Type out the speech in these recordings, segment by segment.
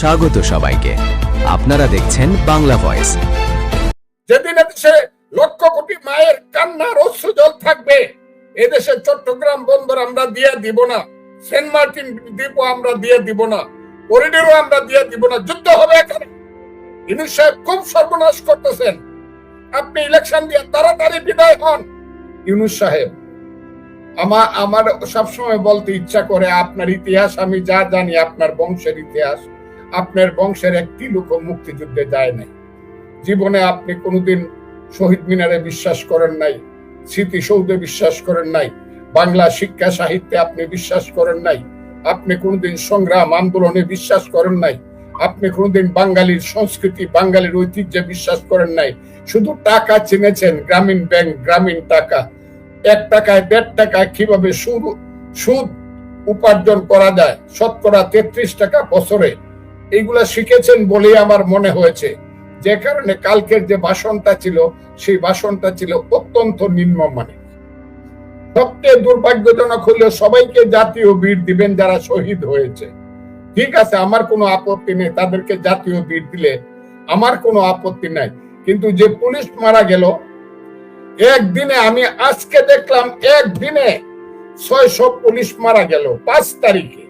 স্বাগত সবাইকে। আপনারা দেখছেন বাংলা ভয়েস। যেদিন এদেশে লক্ষ কোটি মায়ের কান্নার অশ্রু জল থাকবে, এদেশে চট্টগ্রাম বন্দর আমরা দিয়ে দিব না, সেন্ট মার্টিন দ্বীপ আমরা দিয়ে দিব না, করিডোরও আমরা দিয়ে দিব না, যুদ্ধ হবে এখানে। ইনুস সাহেব খুব সর্বনাশ করতেছেন। আপনি ইলেকশন দিয়ে তাড়াতাড়ি বিদায় হন। ইউনুস সাহেব আমার আমার সবসময় বলতে ইচ্ছা করে আপনার ইতিহাস, আমি যা জানি আপনার বংশের ইতিহাস। আপনার বংশের একটি লোক মুক্তিযুদ্ধে যায় নাই। জীবনে আপনি কোনোদিন শহীদ মিনারে বিশ্বাস করেন নাই, স্মৃতিসৌধে বিশ্বাস করেন নাই, বাংলা শিক্ষা সাহিত্যে আপনি বিশ্বাস করেন নাই, আপনি কোনোদিন সংগ্রাম আন্দোলনে বিশ্বাস করেন নাই, আপনি কোনোদিন বাঙালির সংস্কৃতি, বাঙালির ঐতিহ্যে বিশ্বাস করেন নাই। শুধু টাকা চিনেছেন, গ্রামীণ ব্যাংক, গ্রামীণ টাকা। এক টাকায় দেড় টাকায় কীভাবে সুদ উপার্জন করা যায়? শতকরা তেত্রিশ টাকা বছরে। এইগুলা শিখেছেন বলেই আমার মনে হয়েছে। যে কারণে কালকের যে ভাষণটা ছিল, সেই ভাষণটা ছিল অত্যন্ত নিম্নমানের। সবচেয়ে দুর্ভাগ্যজনক হলেও সবাইকে জাতীয় বীর দিবেন যারা শহীদ হয়েছে। ঠিক আছে, আমার কোনো আপত্তি নেই, তাদেরকে জাতীয় বীর দিলে আমার কোনো আপত্তি নাই। কিন্তু যে পুলিশ মারা গেল, একদিনে আমি আজকে দেখলাম, একদিনে ছয়শো পুলিশ মারা গেল পাঁচ তারিখে।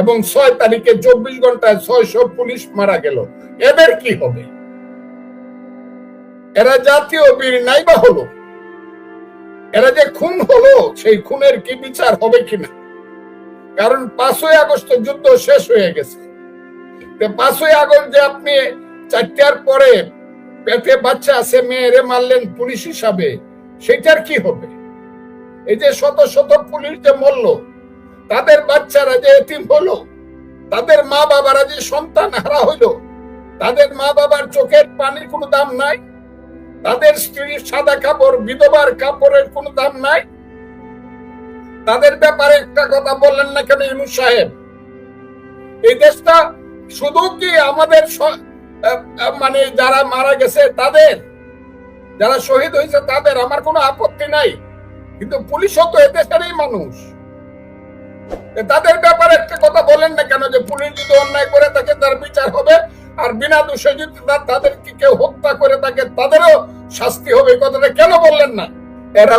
এবং ছয় তারিখে চব্বিশ ঘন্টায় ছয়শো পুলিশ মারা গেল। এদের কি হবে? এরা জাতীয় বীর নাইবা হলো? এরা যে খুন হলো, সেই খুনের কি বিচার হবে কিনা? কারণ পাঁচই আগস্ট যুদ্ধ শেষ হয়ে গেছে। পাঁচই আগস্ট যে আপনি চারটার পরে পেটে বাচ্চা আছে, মেয়েরে মারলেন পুলিশ হিসাবে সেটার কি হবে? এই যে শত শত পুলিশ যে মরল তাদের বাচ্চারা যে এতিম হলো, তাদের মা বাবারা যে সন্তান হারা হইল তাদের মা বাবার চোখের পানির কোনো দাম নাই, তাদের স্ত্রীর সাদা কাপড়, বিধবার কাপড়ের কোনো দাম নাই। তাদের ব্যাপারে একটা কথা বললেন না কেন ইনু সাহেব? এই দেশটা শুধু কি আমাদের মানে যারা মারা গেছে তাদের? যারা শহীদ হয়েছে তাদের? আমার কোনো আপত্তি নাই। কিন্তু পুলিশও তো এদেশেরই মানুষ। তাদের ব্যাপারে একটা কথা বলেন না কেন যে পুলিশ যদি অন্যায় করে থাকে তার বিচার হবে। আর বিনা দোষে যদি তাদেরকে কেউ হত্যা করে থাকে তাদেরও শাস্তি হবে। কথাটা কেন বললেন না? এরা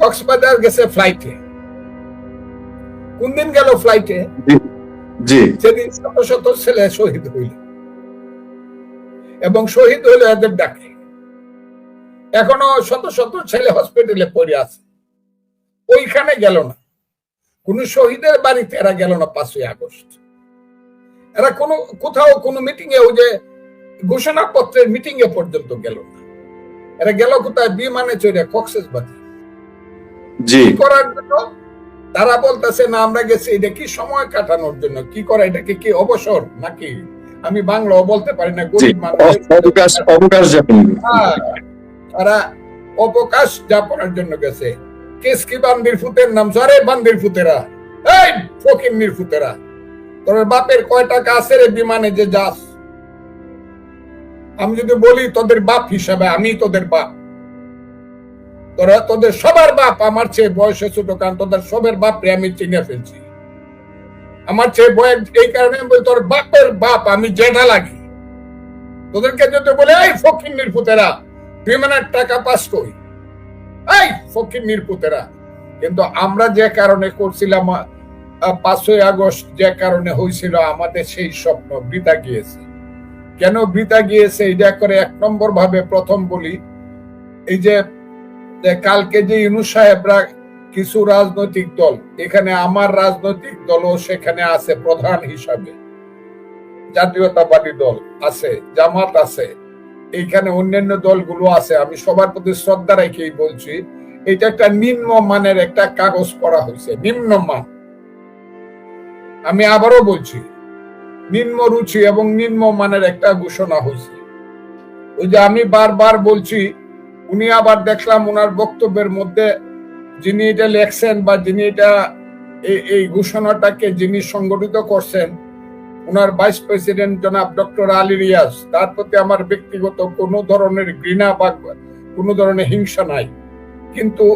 কক্সবাজার গেছে ফ্লাইটে কোন দিন গেল ফ্লাইটে জি সেদিন শত শত ছেলে শহীদ হইল। এবং শহীদ হইল এদের ডাকে। এখনও শত শত ছেলে হসপিটালে পড়ে আছে। ওইখানে গেল না। কোন শহীদের বাড়িতে এরা গেল না পাঁচই আগস্ট। এরা কোনো কোথাও কোনো মিটিং এ ওই যে ঘোষণাপত্রের মিটিং এ পর্যন্ত গেল না। এরা গেল কোথায়? বিমানে চড়ে কক্সেস বাজার জি করার জন্য? তারা বলতেছে না আমরা গেছি। এটা কি সময় কাটানোর জন্য? কি করে? এটাকে কি অবসর নাকি? আমি বাংলাও বলতে পারি না গরিব মানুষ। অবকাশ অবকাশ যাপন। হ্যাঁ, তারা অবকাশ যাপনের জন্য গেছে। ফুতের নাম? সরে ফুতেরা। এই ফুতেরা। তোর বাপের কয় টাকা আছে রে বিমানে যে যাস? আমি যদি বলি তোদের বাপ হিসাবে আমি তোদের বাপ। তোরা তোদের সবার বাপ, আমার চেয়ে বয়সে ছোট, কারণ তোদের সবের বাপ রে আমি চিনে ফেলছি। আমার চেয়ে বয়স এই কারণে তোর বাপের বাপ, আমি জেঠা লাগি। তোদেরকে যদি বলে, এই ফকির নির্পুতেরা বিমানের টাকা পাস করি এই ফকির নির্পুতেরা কিন্তু আমরা যে কারণে করছিলাম পাঁচই আগস্ট যে কারণে হয়েছিল, আমাদের সেই স্বপ্ন বৃথা গিয়েছে। কেন বৃথা গিয়েছে? এটা করে এক নম্বর ভাবে প্রথম বলি, এই যে কালকে যে ইনু সাহেবরা কিছু রাজনৈতিক দল, এখানে আমার রাজনৈতিক দলও সেখানে আছে প্রধান হিসাবে। জাতীয়তাবাদী দল আছে, জামাত আছে। এইখানে অন্যান্য দলগুলো আছে, আমি সবার প্রতি শ্রদ্ধা রেখেই বলছি, এটা একটা নিম্ন মানের একটা কাগজ করা হয়েছে নিম্ন মান আমি আবারও বলছি, নিম্ন রুচি এবং নিম্ন মানের একটা ঘোষণা হয়েছে। ওই যে আমি বারবার বলছি, উনি আবার দেখলাম ওনার বক্তব্যের মধ্যে যিনি এটা লেখছেন বা যিনি এটা এই ঘোষণাটাকে যিনি সংগঠিত করছেন ওনার ভাইস প্রেসিডেন্ট জনাব ডক্টর আলী রিয়াজ, তার প্রতি আমার ব্যক্তিগত কোনো ধরনের ঘৃণা বা কোনো ধরনের হিংসা নাই। কিন্তু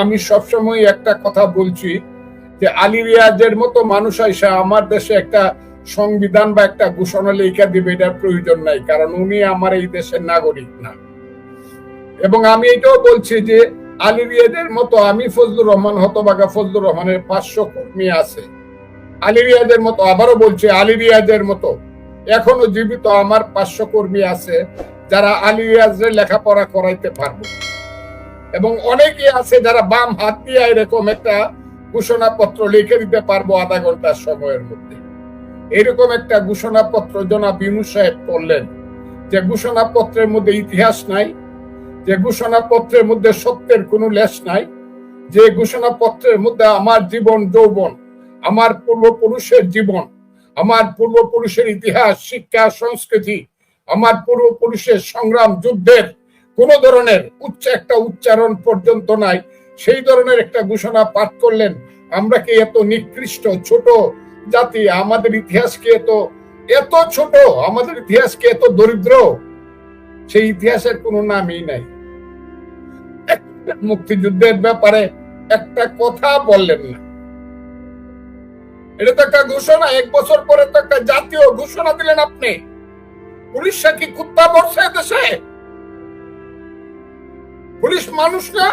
আমি সবসময় একটা কথা বলছি যে আলী রিয়াজের মতো মানুষ আইসা আমার দেশে একটা সংবিধান বা একটা ঘোষণা লেখা দিবে, এটার প্রয়োজন নাই, কারণ উনি আমার এই দেশের নাগরিক না। এবং আমি এটাও বলছি যে আলী রিয়াদের মতো আমি ফজলুর রহমান হতবাগা ফজলুর রহমানের পাঁচশো কর্মী আছে। আলী রিয়াদের মতো, আবারও বলছি আলী রিয়াদের মতো। এখনও জীবিত আমার পাঁচশো কর্মী আছে যারা আলী রিয়াজের লেখাপড়া করাইতে পারব। এবং অনেকে আছে যারা বাম হাত দিয়ে এরকম একটা ঘোষণাপত্র লিখে দিতে পারব আধা ঘণ্টার সময়ের মধ্যে। এরকম একটা ঘোষণাপত্র জনাব বিনু সাহেব করলেন, যে ঘোষণাপত্রের মধ্যে ইতিহাস নাই, যে ঘোষণাপত্রের মধ্যে সত্যের কোনো লেশ নাই, যে ঘোষণাপত্রের মধ্যে আমার জীবন যৌবন আমার পূর্বপুরুষের জীবন, আমার পূর্বপুরুষের ইতিহাস, শিক্ষা, সংস্কৃতি, আমার পূর্বপুরুষের সংগ্রাম, যুদ্ধের কোন ধরনের উচ্চ একটা উচ্চারণ পর্যন্ত নাই। সেই ধরনের একটা ঘোষণা পাঠ করলেন। আমরা কি এত নিকৃষ্ট, ছোট জাতি? আমাদের ইতিহাস কি এত এত ছোট? আমাদের ইতিহাস কি এত দরিদ্র? সেই ইতিহাসের কোনো নামই নাই। মুক্তিযুদ্ধের ব্যাপারে একটা কথা বললেন না। এটা তো একটা ঘোষণা, এক বছর পরে তো একটা জাতীয় ঘোষণা দিলেন আপনি। পুলিশরা কি কুত্তা মরছে দেশে? পুলিশ মানুষ না?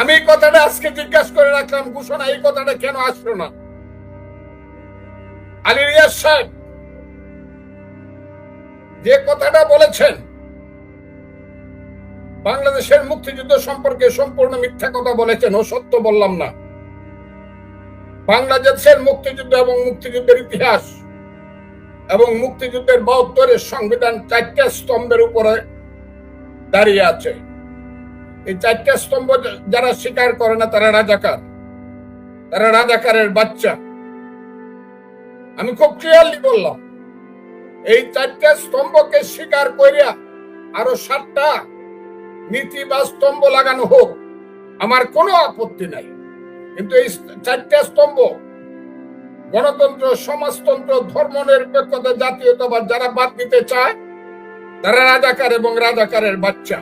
আমি এই কথাটা আজকে জিজ্ঞাসা করে রাখলাম, ঘোষণা এই কথাটা কেন আসলো না? আলী রিয়াজ সাহেব, যে কথাটা বলেছেন, বাংলাদেশের মুক্তিযুদ্ধ সম্পর্কে সম্পূর্ণ মিথ্যা কথা বলেছেন, ও সত্য বললাম না। বাংলাদেশের মুক্তিযুদ্ধ এবং মুক্তিযুদ্ধের ইতিহাস এবং মুক্তিযুদ্ধের বাহাত্তরের সংবিধান চারটা স্তম্ভের উপরে দাঁড়িয়ে আছে। এই চারটা স্তম্ভ যারা স্বীকার করে না, তারা রাজাকার। তারা রাজাকারের বাচ্চা। আমি খুব ক্লিয়ারলি বললাম, এই চারটা স্তম্ভকে স্বীকার করিয়া আরও সাতটা নীতি বা স্তম্ভ লাগানো হোক, আমার কোনো আপত্তি নাই। কিন্তু এই চারটা স্তম্ভ, গণতন্ত্র, সমাজতন্ত্র ধর্ম নিরপেক্ষতা জাতীয়তাবাদ যারা বাদ দিতে চায়, তারা রাজাকার এবং রাজাকারের বাচ্চা।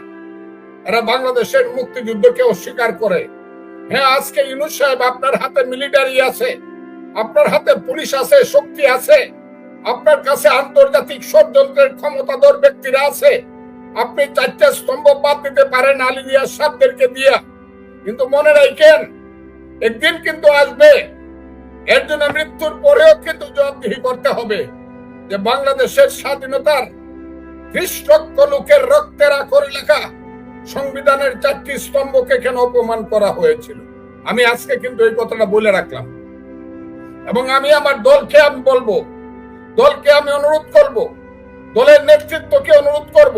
এরা বাংলাদেশের মুক্তিযুদ্ধকে অস্বীকার করে। হ্যাঁ আজকে ইউনুস সাহেব আপনার হাতে মিলিটারি আছে, আপনার হাতে পুলিশ আছে, শক্তি আছে, আপনার কাছে আন্তর্জাতিক ষড়যন্ত্রের ক্ষমতাধর ব্যক্তিরা আছে। আপনি চারটা স্তম্ভ বাদ দিতে পারেন আলিয়া সাহেবদেরকে দিয়া। কিন্তু মনে রাখেন একদিন কিন্তু আসবে। এর জন্য মৃত্যুর পরেও কিন্তু জবাবদিহি করতে হবে যে বাংলাদেশের স্বাধীনতার ত্রিশ লোকের রক্তের করে লেখা সংবিধানের চারটি স্তম্ভকে কেন অপমান করা হয়েছিল? আমি আজকে কিন্তু এই কথাটা বলে রাখলাম। এবং আমি আমার দলকে আমি বলব, দলকে আমি অনুরোধ করব, দলের নেতৃত্বকে অনুরোধ করব,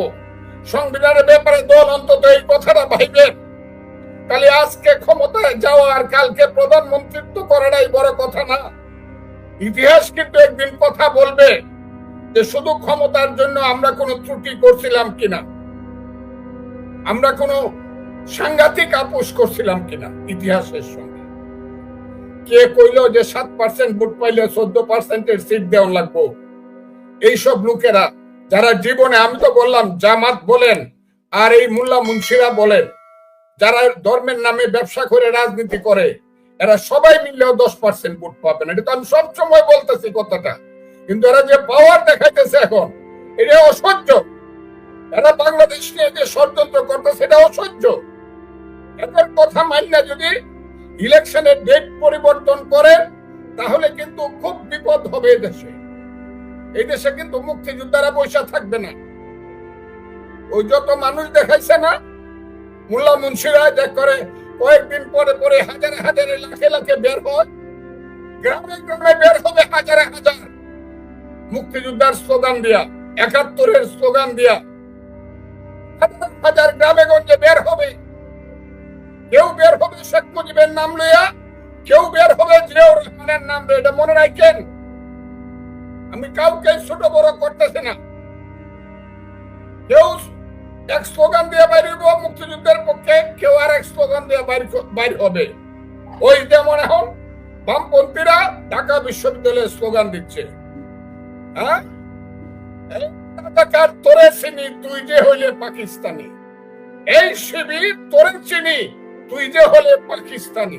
সংবিধানের ব্যাপারে দল অন্তত এই কথাটা ভাইবেন তাহলে আজকে ক্ষমতায় যাওয়া আর কালকে প্রধানমন্ত্রিত্ব করাটাই বড় কথা না। ইতিহাস কিন্তু একদিন কথা বলবে যে শুধু ক্ষমতার জন্য আমরা কোনো ত্রুটি করছিলাম কিনা। আমরা কোনো সাংঘাতিক আপোষ করছিলাম কিনা ইতিহাসের সঙ্গে। কে কইল যে সাত পার্সেন্ট ভোট পাইলে চোদ্দ পার্সেন্টের সিট দেওয়া লাগবো? এইসব লোকেরা, যারা জীবনে, আমি তো বললাম, জামাত বলেন আর এই মোল্লা মুন্সিরা বলেন যারা ধর্মের নামে ব্যবসা করে, রাজনীতি করে, এরা সবাই মিললেও দশ পার্সেন্ট ভোট পাবেন। এটা তো আমি সবসময় বলতেছি কথাটা। কিন্তু এরা যে পাওয়ার দেখাইতেছে এখন এটা অসহ্য। এরা বাংলাদেশ নিয়ে যে ষড়যন্ত্র করতেছে, এটা অসহ্য। এদের কথা মান্য যদি ইলেকশনের ডেট পরিবর্তন করে তাহলে কিন্তু খুব বিপদ হবে দেশে। এই দেশে কিন্তু মুক্তিযোদ্ধারা বৈশা থাকবে না। ওই যত মানুষ দেখাইছে না মোল্লা মুন্সিরা যে করে কয়েকদিন পরে পরে হাজারে হাজারে লাখে লাখে বের হয়। গ্রামে গ্রামে বের হবে হাজারে হাজার। মুক্তিযোদ্ধার স্লোগান দিয়া, একাত্তরের স্লোগান দিয়া হাজার গ্রামে গঞ্জে বের হবে। কেউ বের হবে শেখ মুজিবের নাম লইয়া, কেউ বের হবে জিয়াউর রহমানের নাম লইয়া। এটা মনে রাখেন, আমি কাউকে ছোট বড় করতেছি না। কেউ এক স্লোগান দিয়ে বাইর হইব, মুক্তিযুদ্ধের পক্ষে কেউ আর এক স্লোগান দিয়ে বাইর হবে। ওই যেমন এখন বামপন্থীরা ঢাকা বিশ্ববিদ্যালয়ের স্লোগান দিচ্ছে। হ্যাঁ? তোরে চিনি, তুই যে হইলে পাকিস্তানি। এই শিবির তোরে চিনি, তুই যে হলে পাকিস্তানি।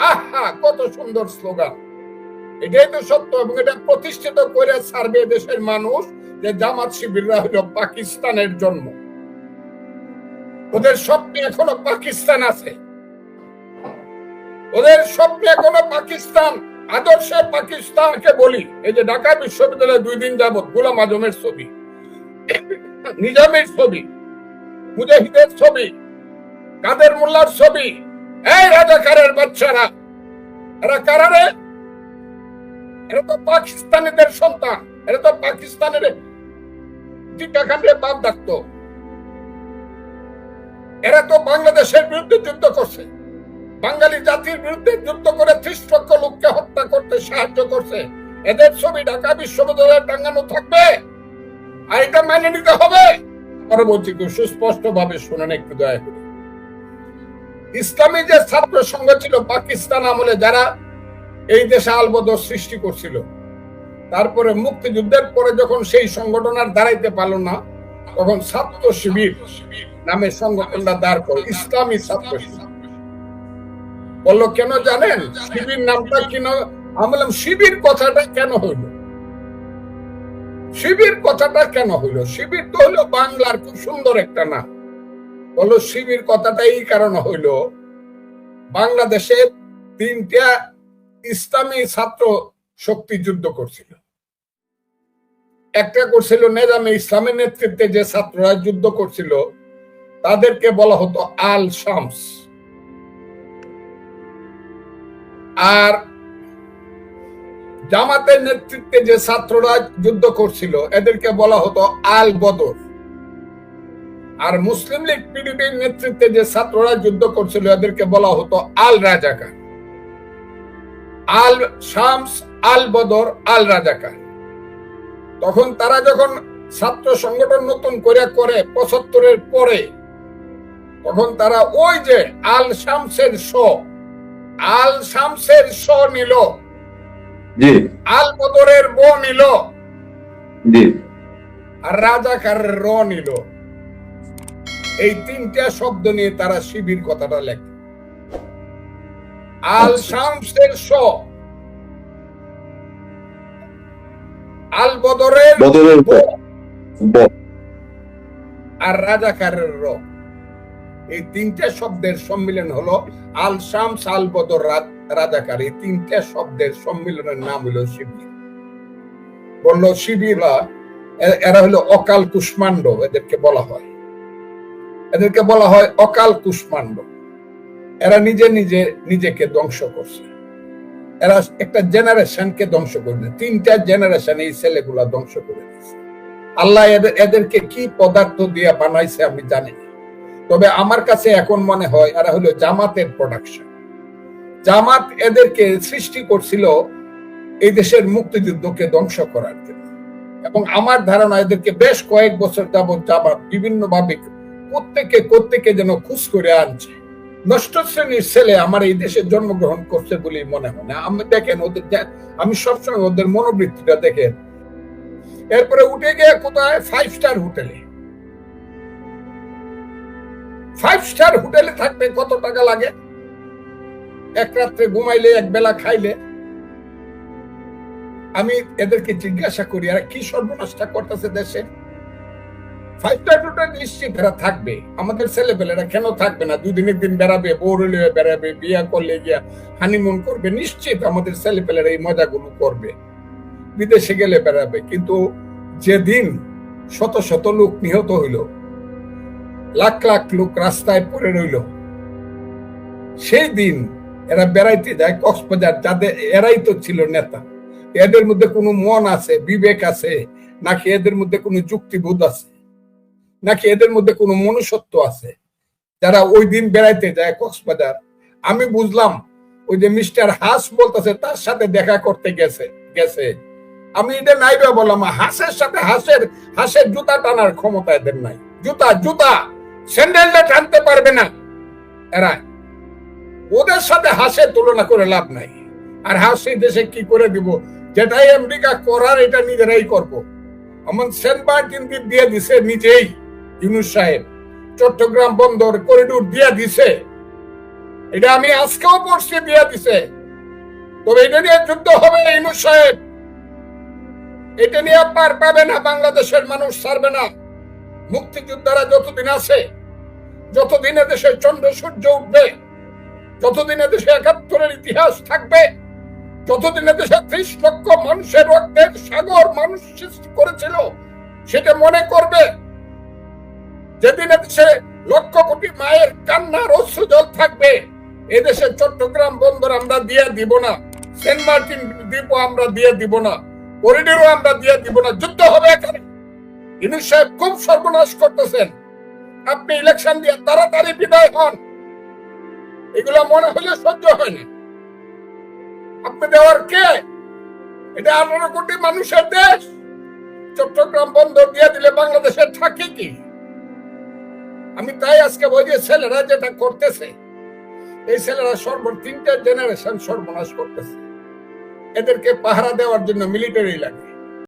আহা, কত সুন্দর স্লোগান। এটাই তো সত্য এবং এটা প্রতিষ্ঠিত করে সার্বে দেশের মানুষ যে জামাত শিবিররা হলো পাকিস্তানের জন্ম। ওদের স্বপ্নে এখনও পাকিস্তান আছে। ওদের স্বপ্নে এখনও পাকিস্তান, আদর্শে পাকিস্তানকে বলি। এই যে ঢাকা বিশ্ববিদ্যালয়ে দুই দিন যাবত গোলাম আজমের ছবি, নিজামের ছবি, মুজাহিদের ছবি, কাদের মোল্লার ছবি, এই রাজাকারের বাচ্চারা, এরা কারারে এরা তো পাকিস্তানিদের সন্তান, এরা তো পাকিস্তানের টিকাকাণ্ডে বাপ ডাকতো। এরা তো বাংলাদেশের বিরুদ্ধে যুদ্ধ করছে। বাঙালি জাতির বিরুদ্ধে যুদ্ধ করে ত্রিশ লক্ষ লোককে হত্যা করতে সাহায্য করছে। এদের ছবি ঢাকা বিশ্ববিদ্যালয়ে টাঙ্গানো থাকবে। আর এটা মেনে নিতে হবে। পরবর্তী সুস্পষ্ট ভাবে শুনেন একটু দয়া করে। ইসলামী যে ছাত্র সংঘ ছিল পাকিস্তান আমলে যারা এই দেশে আলবদর সৃষ্টি করছিল, তারপরে মুক্তিযুদ্ধের পরে যখন সেই সংগঠন আর দাঁড়াইতে পারল না তখন ছাত্র শিবির নামে সংগঠনটা দাঁড় করে। ইসলামী ছাত্র শিবির। বলল, কেন জানেন? শিবির নামটা কেন আমি বললাম, শিবির কথাটা কেন হইল? শিবির কথাটা কেন হইল? শিবির তো হলো বাংলার খুব সুন্দর একটা নাম। বলল, শিবির কথাটা এই কারণে হইল বাংলাদেশের তিনটা ইসলামী ছাত্র শক্তি যুদ্ধ করছিল। একটা করছিল নেজামে ইসলামের নেতৃত্বে যে ছাত্ররা যুদ্ধ করছিল, তাদেরকে বলা হতো আল শামস। আর জামাতের নেতৃত্বে যে ছাত্ররা যুদ্ধ করছিল, এদেরকে বলা হতো আল বদর। আর মুসলিম লীগ পিডিপির নেতৃত্বে যে ছাত্ররা যুদ্ধ করছিল, এদেরকে বলা হতো আল রাজাকার। আল শামস, আল বদর, আল রাজাকার। তখন তারা যখন ছাত্র সংগঠন নতুন করে করে পঁচাত্তরের পরে তখন তারা ওই যে আল শামসের শ আল শামসের শ নিল। জি। আল বদরের ব নিল। জি। আর রাজাকারের র নিল। এই তিনটা শব্দ নিয়ে তারা শিবির কথাটা লেখে। আল শামসের শ। আল বদরের বদরের ব, আর রাজাকারের র। এই তিনটা শব্দের সম্মিলন হলো আল শামস আল বদর রাজাকার। এই তিনটা শব্দের সম্মিলনের নাম হলো শিবির। বলল শিবিরা এরা হলো অকাল কুষ্মাণ্ড এদেরকে বলা হয়। এদেরকে বলা হয় অকাল কুষ্মাণ্ড। এরা নিজে নিজে নিজেকে ধ্বংস করছে। এরা একটা জেনারেশনকে ধ্বংস করে দিয়েছে। তিনটা জেনারেশন এই ছেলেগুলা ধ্বংস করে দিয়েছে। আল্লাহ এদের- এদেরকে কি পদার্থ দিয়ে বানাইছে আমি জানি না। তবে আমার কাছে এখন মনে হয় এরা হলো জামাতের প্রোডাকশন জামাত এদেরকে সৃষ্টি করছিল এই দেশের মুক্তিযুদ্ধকে ধ্বংস করার জন্য। এবং আমার ধারণা এদেরকে বেশ কয়েক বছর যাবৎ জামাত বিভিন্ন ভাবে প্রত্যেকে প্রত্যেকে যেন খুশ করে আনছে। নষ্ট শ্রেণির ছেলে আমার এই দেশে জন্মগ্রহণ করছে বলেই মনে হয় না। আমি দেখেন ওদের আমি সবসময় ওদের মনোবৃত্তিটা দেখেন। এরপরে উঠে গিয়ে কোথায়? ফাইভ স্টার হোটেলে। ফাইভ স্টার হোটেলে থাকতে কত টাকা লাগে? এক রাত্রে ঘুমাইলে, এক বেলা খাইলে। আমি এদেরকে জিজ্ঞাসা করি আর কি সর্বনাশটা করতেছে দেশে? নিশ্চিত এরা থাকবে। আমাদের কেন থাকবে না? দুদিনের দিন বেড়াবে বেড়াবে, বিয়া করলে গিয়া হানিমুন করবে। নিশ্চিত আমাদের এই মজাগুলো করবে। বিদেশে গেলে বেড়াবে। কিন্তু যেদিন শত শত লোক নিহত হইল, লাখ লাখ লোক রাস্তায় পড়ে রইল, সেই দিন এরা বেড়াইতে যায় কক্সবাজার। যাদের, এরাই তো ছিল নেতা। এদের মধ্যে কোনো মন আছে, বিবেক আছে, নাকি এদের মধ্যে কোনো যুক্তিবোধ আছে? নাকি এদের মধ্যে কোনো মনুষ্যত্ব আছে? যারা ওই দিন বেড়াইতে যায় কক্সবাজার। আমি বুঝলাম, ওই যে মিস্টার হাস বলতেছে, তার সাথে দেখা করতে গেছে গেছে। আমি এটা নাইবে বললাম, হাঁসের সাথে হাঁসের হাঁসের জুতা টানার ক্ষমতা এদের নাই। জুতা জুতা! স্যান্ডেলটা টানতে পারবে না। এরা, ওদের সাথে হাঁসের তুলনা করে লাভ নাই। আর হাঁস দেশে কি করে দিব? যেটাই আমেরিকা করার, এটা নিজেরাই করব। এমন সেন্ট দিয়ে দিছে, নিজেই। ইউনুস সাহেব, চট্টগ্রাম বন্দর করিডোর দিয়ে দিছে। এটা আমি আজকেও পড়ছি, দিয়ে দিছে। তবে এটা নিয়ে যুদ্ধ হবে ইনু সাহেব। এটা নিয়ে পার পাবে না, বাংলাদেশের মানুষ ছাড়বে না। মুক্তিযোদ্ধারা যতদিন আছে, যতদিন দেশে চন্দ্র সূর্য উঠবে, যতদিন দেশে একাত্তরের ইতিহাস থাকবে, যতদিন দেশে ত্রিশ লক্ষ মানুষের রক্তের সাগর মানুষ সৃষ্টি করেছিল, সেটা মনে করবে। যেদিন দেশে লক্ষ কোটি মায়ের কান্নার অশ্রু জল থাকবে, এদেশে চট্টগ্রাম বন্দর আমরা দিয়ে দিব না, সেন্ট মার্টিন দ্বীপও আমরা দিয়ে দিব না, করিডোরও আমরা দিয়ে দিব না, যুদ্ধ হবে এখানে। ইনুস সাহেব খুব সর্বনাশ করতেছেন। আপনি ইলেকশন দিয়ে তাড়াতাড়ি বিদায় হন। এগুলো মনে হলে সহ্য হয় না। আপনি দেওয়ার কে? এটা আঠারো কোটি মানুষের দেশ। চট্টগ্রাম বন্দর দিয়ে দিলে বাংলাদেশের থাকে কি? আমি তাই আজকে বলি ছেলেরা যেটা করতেছে, এই ছেলেরা সর্ব তিনটা জেনারেশন সর্বনাশ করতেছে। এদেরকে পাহারা দেওয়ার জন্য মিলিটারি লাগে।